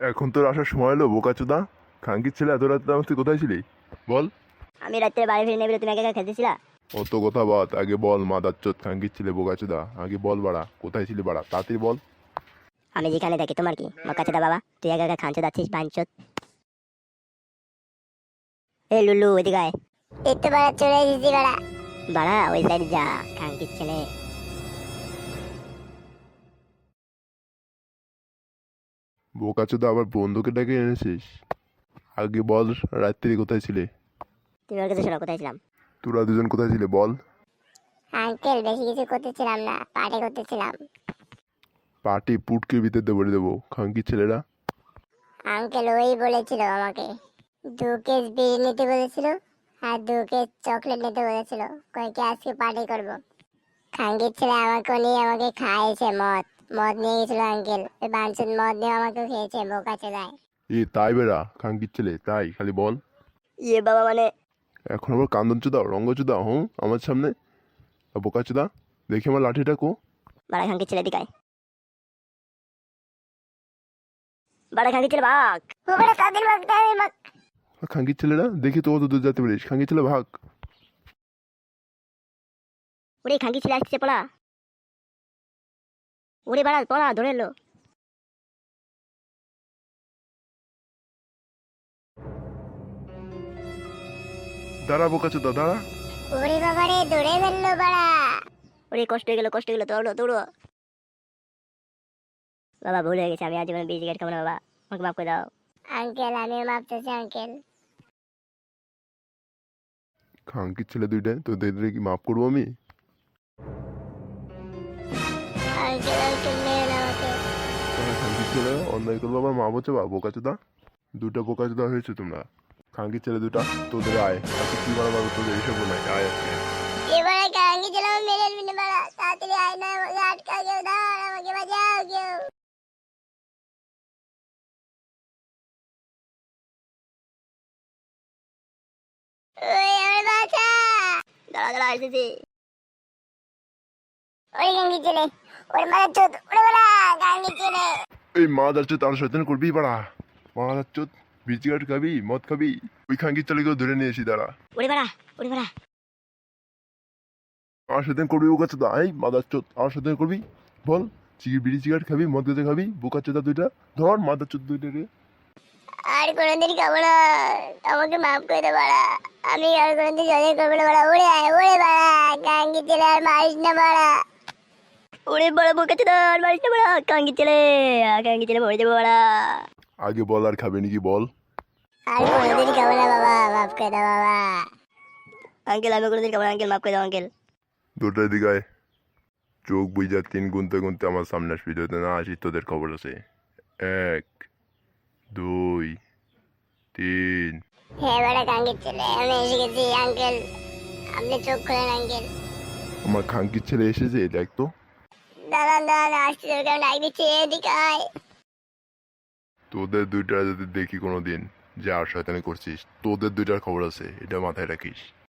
এখন তোর আসার সময় হলো বোকাচোদা খাঙ্কির ছেলে এত রাতে আমার তুই কোথায় ছিলি? বল। আমি রাত্রে বাড়ি ফিরে নেবে তুমি একা একা খেতেছিলা অত কথা বাদ আগে বল মাদাচ্চোদ খাঙ্কির ছেলে বোকাচোদা আগে বল বাড়া কোথায় ছিলি বাড়া? তাড়াতাড়ি বল। আমি যেখানে থাকি তোমার কি? মক্কাচোদা বাবা তুই একা একা খাঞ্চে যাচ্ছিস বাঞ্চত এ লুলু ওইদিকে আয়। এই তো বাড়া চলে এসেছি বাড়া। বাড়া ওই সাইড যা খাঙ্কির ছেলে। বোকাচোদা আবার বন্ধুকে ডেকে এনেছিস? আগে বল রাত্রি কোথায় ছিলে? তুমি ওর কাছে শোনো কোথায় ছিলাম? তোরা দুজন কোথায় ছিলে বল। আঙ্কেল বেশি কিছু করতেছিলাম না পার্টি করতেছিলাম। পার্টি পুটকির ভিতরে বলে দেবো খাঙ্কির ছেলেরা। আঙ্কেল ওই বলেছিল আমাকে। দু কেস বিড়ি নিতে বলেছিল আর দু কেস চকলেট নিতে বলেছিল। কয়েকে আজকে পার্টি করব? খাঙ্কির ছেলে আমাকে নিয়ে আমাকে খাইয়েছে মদ। মদ নিয়ে গেছিল আঙ্কেল ওই বাঞ্চন মদ নিয়ে আমাকে খেয়েছে বোকা চোদায়। এ তাই বেড়া খাঙ্কির ছেলে তাই খালি বল। ইয়ে বাবা মানে? এখন আবার কান্দন চোদা রঙ্গচোদা হুঁ আমার সামনে? বোকাচোদা দেখি আমার লাঠিটা কো। বাড়া খাঙ্কির ছেলে দিকায় বাড়া খাঙ্কির ছেলে ভাগ। ও বড় তাদের মগ তাদের মগ খাঙ্কির ছেলেরা দেখি তো কত দূর যেতে পারিস। খাঙ্কির ছেলে ভাগ। ওরে খাঙ্কি ছেলে আসছে পড়া ওরে বাড়া পড়া ধরে এলো। দাঁড়া বোকাচোদা দাঁড়া ওরে বাবা রে দৌড়ে ফেলল বাড়া। ওরে কষ্ট হয়ে গেল কষ্ট হয়ে গেল দৌড়ো দৌড়ো। বাবা ভুল হয়ে গেছে আমি আজীবন বিড়ি সিগারেট খাব না বাবা। আমাকে মাফ করে দাও। আঙ্কেল আমিও মাপতেছি আঙ্কেল। খাঙ্কির ছেলে দুইটা তোদের কি মাফ করব আমি? আঙ্কেল ছেলে অন্যায় করব আমার মা বলছে বা বোকাচোদা, দুটো বোকাচোদা হয়েছে তোমরা। খাঙ্কির ছেলে দুটা, তোদের আয়। আজকে কি করা পারব তোদের এসব নাই আয় আজকে। ওই আমার ওই গাঙ্গি ছেলে, ওর মাথা চোদ ওরে বাড়া গাঙ্গি ছেলে। এই মা যাচ্ছে তার শয়তান করবি পাড়া। মা যাচ্ছ বিচিগাট খাবি মদ খাবি ওই খাঙ্কির ছেলেকেও ধরে নিয়ে এসি দাঁড়া। ওরে বাড়া ওরে বাড়া আমার সাথে করবি এই আমার সাথে করবি? বল চিকি বিড়ি সিগারেট খাবি মদ গেছে খাবি বোকা চোদা দুইটা ধর মাদার চোদ দুইটা রে। আর কোনোদিন খাব না আমাকে মাফ করে দে বাড়া আমি আর কোনোদিন জলে করব না বাড়া ওরে আয় ওরে বাড়া গাঙ্গি ছেলে আর মারিস না বাড়া বড় বুকে ছিল আর মারিস না বাড়া কাঙ্গি ছেলে কাঙ্গি ছেলে মরে যাব বাড়া। আগে বল আর খাবে নাকি বল? আর কোনোদিন খাব না বাবা মাফ করে দে বাবা। আঙ্কেল আমি কোনোদিন খাব না আঙ্কেল মাফ করে দাও আঙ্কেল। দুটার দিকে চোখ বুঝা তিন গুনতে গুনতে আমার সামনে আসবি যদি না আসিস তোদের খবর আছে। এক দুই তিন। হ্যাঁ বাড়া গাঙ্গি ছেলে আমি এসে গেছি আঙ্কেল। আপনি চোখ খোলেন আঙ্কেল। আমার খাঙ্কির ছেলে এসেছে দেখ তো। তোদের দুইটা যদি দেখি কোনোদিন যে আর শয়তানি করছিস, তোদের দুইটার খবর আছে, এটা মাথায় রাখিস।